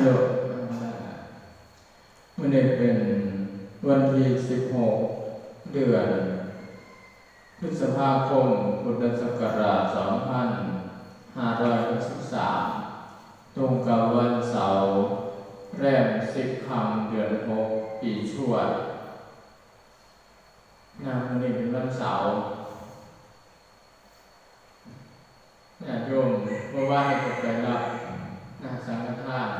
ฮัลโหลวันนี้เป็นวันที่ 16 เดือนพฤษภาคมพุทธศักราช 2563 ตรงกับวันเสาร์แรม10คำเดือน6ปีชวดนะวันนี้เป็นวันเสาร์ญาติโยมเมื่อวานก็ไปรับนะสังฆทาน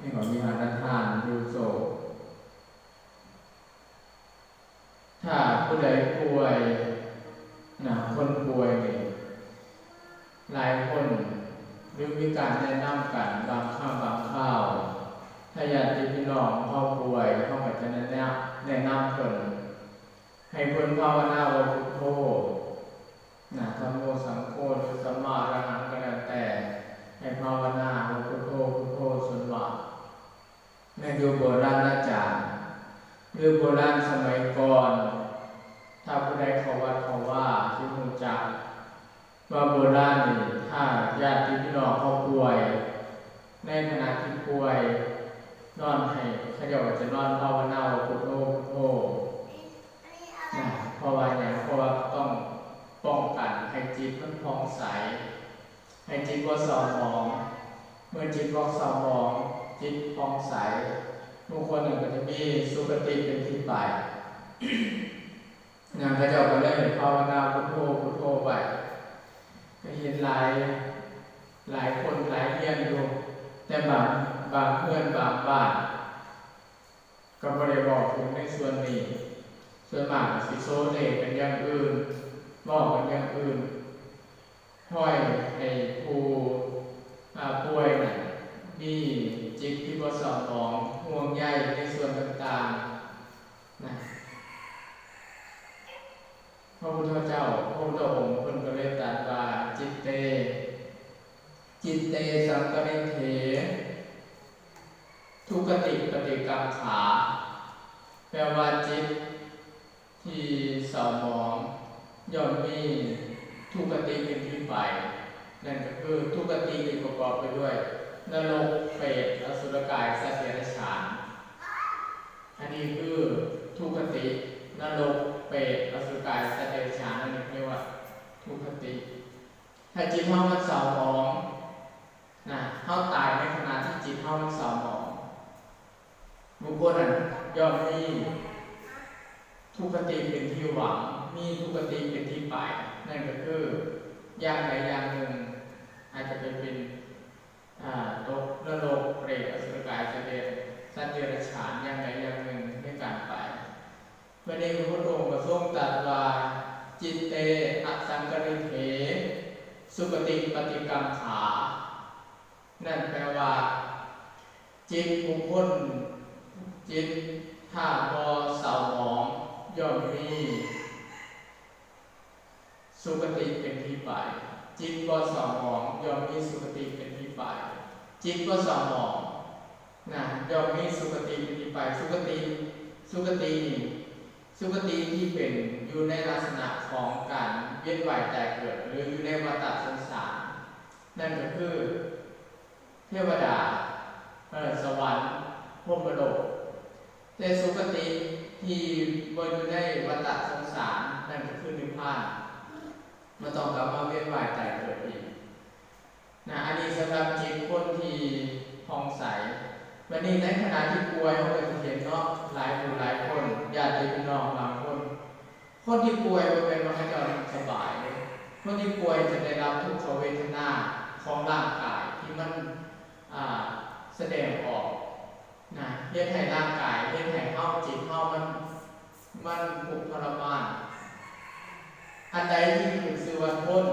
นี่ขอมีหารทานดูโซถ้าผู้ใดป่วยนะคนป่วยนี่หลายคนหรือมีการแนะนำกันบางข้าวบางข้าว ถ้าญาติพี่น้องเขาป่วยเขาก็จะแนะนำแนะนำคนให้คนภาวนาว่าพุทโธนะธรรมโมสังโฆหรือสัมมาอรหังก็แล้วแต่ ให้ภาวนาว่าพุทโธพุทโธส่วนว่า ในยุคโบราณอาจารย์หรือโบราณสมัยก่อน ถ้าผู้ใดเขาวัดเขาว่าที่หูจักว่าโบราณนี่ถ้าญาติพี่น้องเขาป่วย ในขณะที่ป่วย นอนให้เขาเรียกว่าจะนอนภาวนาพุทโธพุทโธนะเพราะว่าอย่างเพราะว่าต้องป้องกันให้จิตมันผ่องใสให้จิตว่าสอมอง เมื่อจิตว่าสอมอง จิตผ่องใสบางคนหนึ่งก็จะมีสุขติเป็นที่ไปงานพระเจ้าก็เลยภาวนาพุทโธพุทโธไปก็เห็นหลายหลายคนหลายเรียนอยู่แต่บางบางเพื่อนบางบ้านก็ไม่ได้บอกถึงในส่วนนี้ส่วนมากสิโซเนเป็นอย่างอื่นบอกเป็นอย่างอื่นห้อยให้ผู้อ่าป่วยน่ะ มีจิตที่บ่สอดมองห่วงใยในส่วนต่างๆนะพระพุทธเจ้าพระพุทธองค์เพิ่นก็เลยตรัสว่าจิตเต จิตเตสังกริเถทุกติปฏิกรรมขา แปลว่าจิต ที่เศร้าหมอง ย่อมมีทุกติเป็นที่ไปนั่นก็คือทุกติที่ประกอบไปด้วย นรกเปรตอสุรกายสัตว์เดรัจฉานอันนี้คือทุกขตินรกเปรตอสุรกายสัตว์เดรัจฉานนั่นเรียกว่าทุกขติ ถ้าจิตเฮามันเศร้าหมองนะเฮาตายในขณะที่จิตเฮามันเศร้าหมองบุคคลนั้นย่อมมีทุกขติเป็นที่หวัง มีทุกขติเป็นที่ไป นั่นก็คืออย่างใดอย่างหนึ่ง อาจจะเป็นเป็น ตกนรกเปรตอสุรกายสัตว์เดรัจสัตว์เดรัจฉานอย่างใดอย่างหนึ่งในการไปวันนี้พระองค์ก็ทรงตรัสว่าจิตเตอสังกริเถสุปฏิปฏิกรรมขา นั่นแปลว่า จิตบุคคลจิตถ้าบอเศร้าหมองย่อมมีสุปฏิเป็นที่ไป จิตบอเศร้าหมองย่อมมีสุปฏิเป็น จิตบอเศร้าหมองนะย่อมมีสุปฏิเป็นที่ไปสุปฏิสุปฏินี่สุปฏิที่เป็นอยู่ในลักษณะของการเวียนว่ายแต่เกิด หรืออยู่ในวัฏสงสารนั่นก็คือ เทวดาสวรรค์พรมโลกแต่สุคติที่บนอยู่ในวัฏสงสารนั่นก็คือนิพพานมาต้องกลับมาเวียนว่ายแต่เกิดอีก นะอันนี้สำหรับจิตคนที่ผ่องใสวันนี้ในขณะที่ป่วยเขาก็จะเห็นเนาะหลายคนหลายคนญาติพี่น้องบางคน คนที่ป่วยมันเป็นมหาจรสบายเลยคนที่ป่วยจะได้รับทุกขเวทนาของร่างกายที่มันแสดงออกนะเฮ็ดให้ร่างกายเฮ็ดให้เฮาจิตเฮามันมันผูกทรมานอันใดที่ถึงซื้อวันพ้น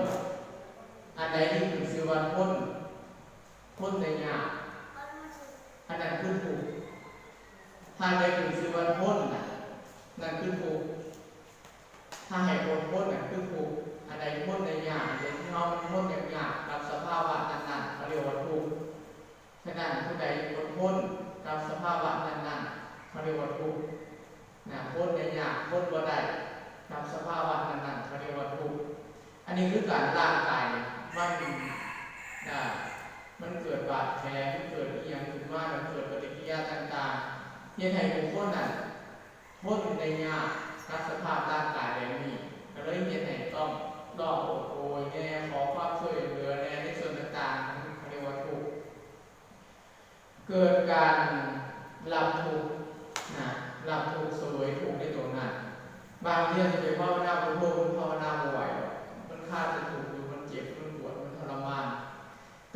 อันใดที่ วันพ้นพ้นในยากอันนั้นคือถูกถ้าได้ถึงซื้อวันพ้นน่ะนั่นคือถูกถ้าให้พ้นพ้นน่ะคือถูกอันใดพ้นในยากอันเราพ้นอย่างยากรับสภาวะนั้นๆเขาเรียกว่าทุกฉะนั้นผู้ใดพ้นพ้นรับสภาวะนั้นๆเขาเรียกว่าทุกข์นะพ้นในยากพ้นบ่ได้รับสภาวะนั้นๆเขาเรียกว่าทุกอันนี้คือการร่างกายมัน มันเกิดว่าดแผลมันเกิดอหย่างขึ้นมาแล้วเกิดปฏิกิริยาต่างๆเฮ็ดให้บุคคลนั้นทนในยากกับสภาพร่างกายแบบนี้ก็เลยเฮ็ดให้ต้องร้องโอดโอยแน่ขอความช่วยเหลือแน่ในส่วนต่างๆเขาเรียกว่าทุกเกิดการรับทุกนะรับทุกสวยทุกในตัวนั้นบางทีอาจจะไปภาวนาพุทโธมันภาวนาบ่ไหวหรอกมันคาดจะถูกอยู่มันเจ็บ มันปวด มันทรมาน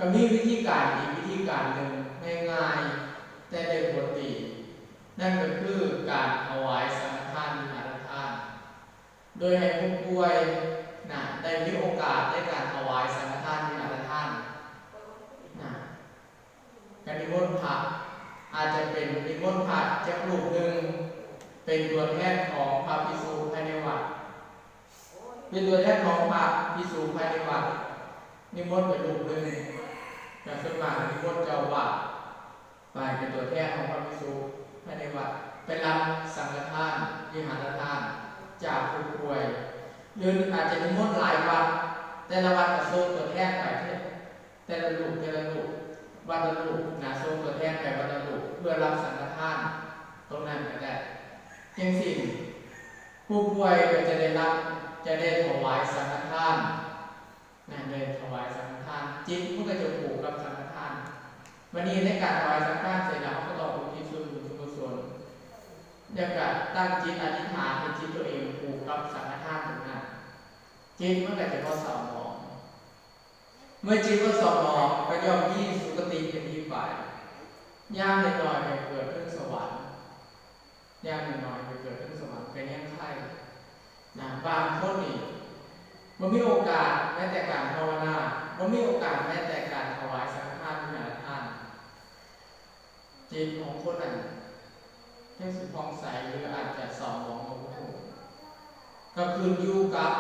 ก็มีวิธีการอีกวิธีการหนึ่งง่ายๆแต่ได้ผลดี นั่นก็คือการถวายสังฆทานวิหารทาน โดยให้ผู้ป่วยนะได้มีโอกาสในการถวายสังฆทานวิหารทานนะการนิมนต์พระอาจจะเป็นนิมนต์พระจากรูปหนึ่งเป็นตัวแทนของพระภิกษุภายในวัดเป็นตัวแทนของพระภิกษุภายในวัดนิมนต์ไปรูปหนึ่ง การสวนมากนิมนต์เจ้าวัดไปเป็นตัวแทนของพระภิกษุภายในวัดไปรับสังฆทานวิหารทาน จากผู้ป่วยหรืออาจจะนิมนต์หลายวัดแต่ละวัดก็ส่งตัวแทนไปเท่แต่ละลูกแต่ละลูกวัดละลูกนะส่งตัวแทนไปวัดละลูกเพื่อรับสังฆทาน ตรงนั้นก็ได้จังสิ่งผู้ป่วยก็จะได้รับจะได้ถวายสังฆทานนะได้ถวายสังฆานจิตมันก็จะผูกกับสังฆทาน วันนี้ในการถวายสังฆทานเสร็จแล้วก็ต้องอุทิศส่วนบุญส่วนกุศลอย่ากับตั้งจิตอธิษฐานให้จิตตัวเองผูกกับสังฆทานตรงนั้นจิตมันก็จะพอสอบมอง เมื่อจิตก็สอบมองก็ย่อมมีสุคติเป็นที่ไปย่างเล็กน้อยไปเกิดขึ้นสวรรค์ยากน้อยไปเกิดขึ้นสวรรค์เป็นยังไงนะบางคนนี่มันมีโอกาสแม้แต่การภาวนา มันมีโอกาสแม้แต่การถวายสังฆทานวิหาทานจิตของคนนั้นแค่สุพองใสหรืออาจจะสองมองของผู้ก็คืนอยู่กับ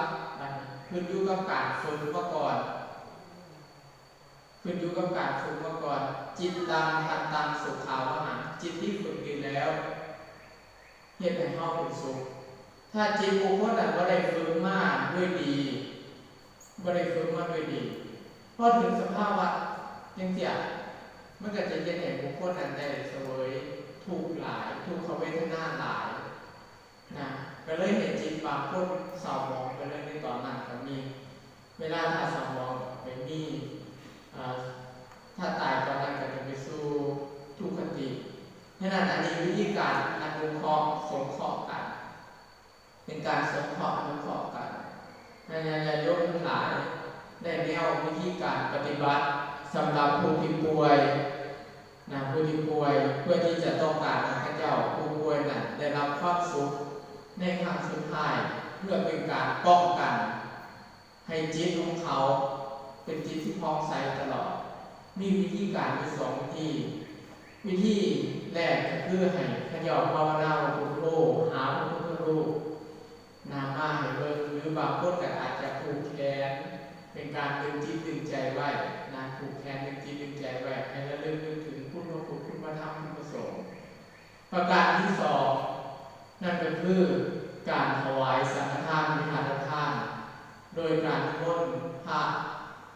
นะคืนอยู่กับการฝึกมาก่อนคืนอยู่กับการฝึกมาก่อน จิตตังทันตังสุขาวหาจิตที่ฝึกดีแล้วเฮ็ดให้เฮาเป็นสุขถ้าจิตบุคคลนั้นบ่ได้ฝึกมากด้วยดีบ่ได้ฝึกมาด้วยดี พอถึงสภาวะจังซี่อะมันก็จะเฮ็ดให้บุคคลนั้นได้เสวยทุกหลายทุกขเวทนาหลายนะก็เลยเห็นจิตบางคนเศร้ามองไปเลยในตอนนั้นก็มี เวลาถ้าเศร้ามองไปมีถ้าตายตอนนั้นก็จะไปสู่ทุกขติฉะนั้นอันนี้วิธีการอนุเคราะห์สงเคราะห์กัน เป็นการสงเคราะห์อนุเคราะห์กันในยายายกทั้งหลาย ได้แนววิธีการปฏิบัติสำหรับผู้ที่ป่วยนะผู้ที่ป่วยเพื่อที่จะต้องการให้ข้าเจ้าผู้ป่วยนั้นได้รับความสุขในครั้งสุดท้ายเพื่อเป็นการป้องกัน ให้จิตของเขาเป็นจิตที่พองใสตลอด มีวิธีการมีสองวิธีวิธีแรกก็คือให้ขยอบภาวนาพุทโธหาพุทธรูปนามาให้เบิ่งหรือบางคนก็อาจจะผูกแขน เป็นการดึงจิตดึงใจไว้นะผูกแขนดึงจิตดึงใจไว้ให้ระลึกนึกถึงพุทธคุณพุทธธรรมพุทธประสงค์ประการที่สองนั่นก็คือการถวายสังฆทานวิหารทาน โดยการนิมนต์พระ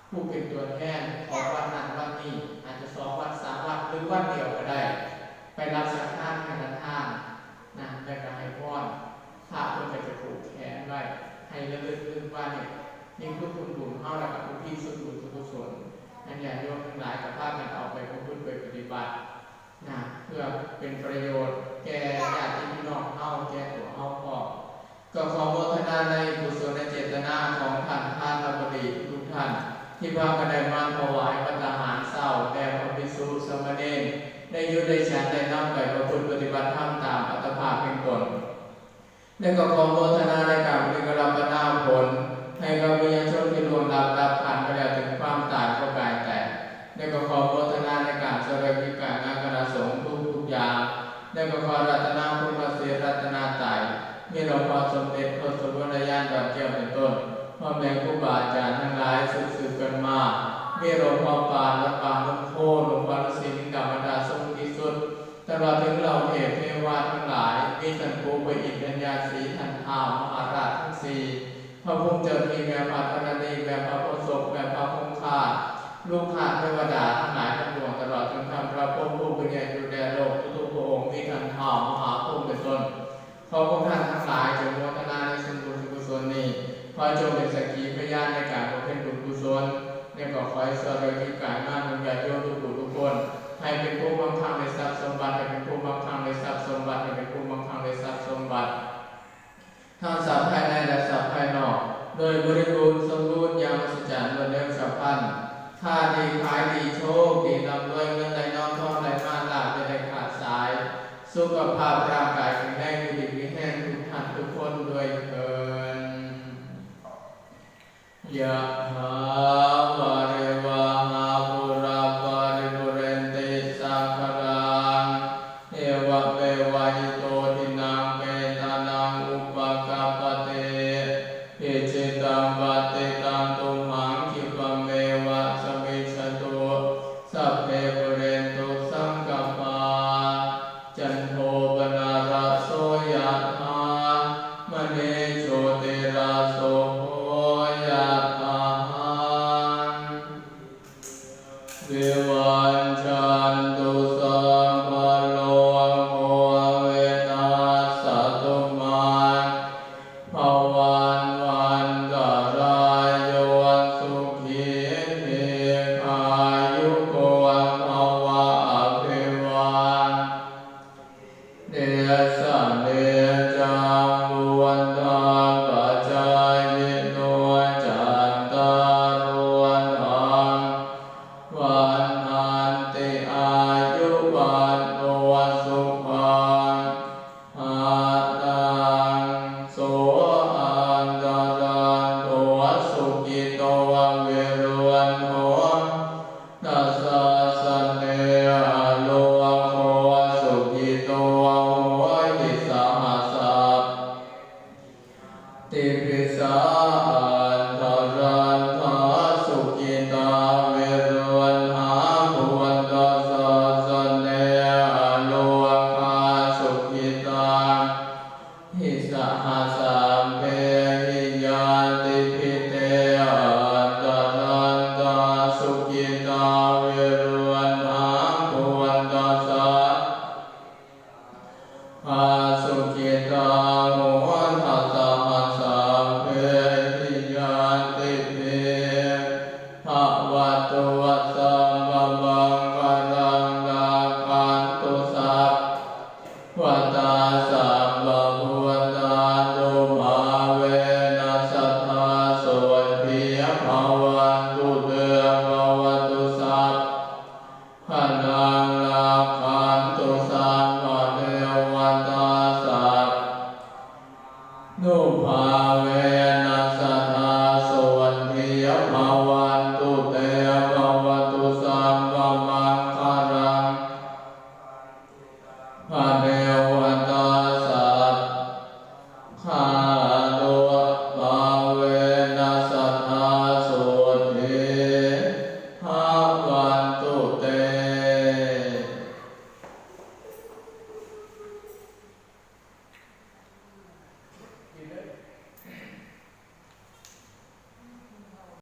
ผู้เป็นตัวแทนของวัดนั้นวัดนี้อาจจะสองวัดสามวัดหรือวัดเดียวก็ได้ ไปรับสังฆทานกันทานนะแล้วก็ให้พรพระเพื่อจะผูกแขนไว้ให้ระลึกถึงว่าเนี่ย ยิ่งทุกคุณบุญเฮาแล้วกับผู้ที่สุดบุญสุดกุศลอันอย่าโยมทั้งหลายกับภาพกันเอาไปพฤติไปปฏิบัตินะเพื่อเป็นประโยชน์ แก่ญาติพี่น้องเฮาแก่ตัวเฮาพอก็ขอโมทนาในกุศลเจตนาของท่านท่านบดีทุกท่าน ที่พากันได้มาถวายพระทหารเศร้าแด่พระภิกษุสมเณรได้ยุได้ฉันได้นำไปประพฤติปฏิบัติธรรมตามอัตภาพเป็นตนและก็ขอโมทนาใน ได้กับพระรัตนคุณพระศรีรัตนาไตยมีหลวงพ่อสมเด็จพระสุวรรณญาณดอกแก้วเป็นต้นพ่อแม่ครูบาอาจารย์ทั้งหลายสืบกันมามีหลวงพ่อปานและปานหลวงโคหลวงพ่อฤาษีนิกรรมดาทรงที่สุดตลอดถึงเราเอกเทวาทั้งหลายมีท่านครูไปอินทญาสีทันทามอาราทั้งสี่พระพุทธเจ้ามีแบบพระธรณีแบบพระโระสบแบบพระคงคาลูกหาเทวดาทั้งหลายทั้งปวงตลอดจนทำพระพุทธผู้เป็นใหญ่ดูแลโล มีกันทอบมหาภูมิเป็นต้นขอพวกท่านทั้งหลายจงโมทนาในสมบูรณ์กุศลนี้ขอจงเป็นสกีพยานในการบำเพ็ญบุญกุศลเนี่ยก็ขอให้สรกิจการงานมุญญาโยมทุกผู้ทุกคน ให้เป็นผู้บังคับในทรัพย์สมบัติให้เป็นผู้บังคับในทรัพย์สมบัติให้เป็นผู้บังคับในทรัพย์สมบัติทั้งสัพย์ภายในและสัพย์ภายนอก โดยบริบูรณ์สมบูรณ์อย่างสุจจานวนเดิมสัพพันธ์ท่าดีขายดี สุขภาพร่างกายแข็งแรงดีมีแห้งทุกท่านทุกคนด้วยเถิดยะ Tebrizah.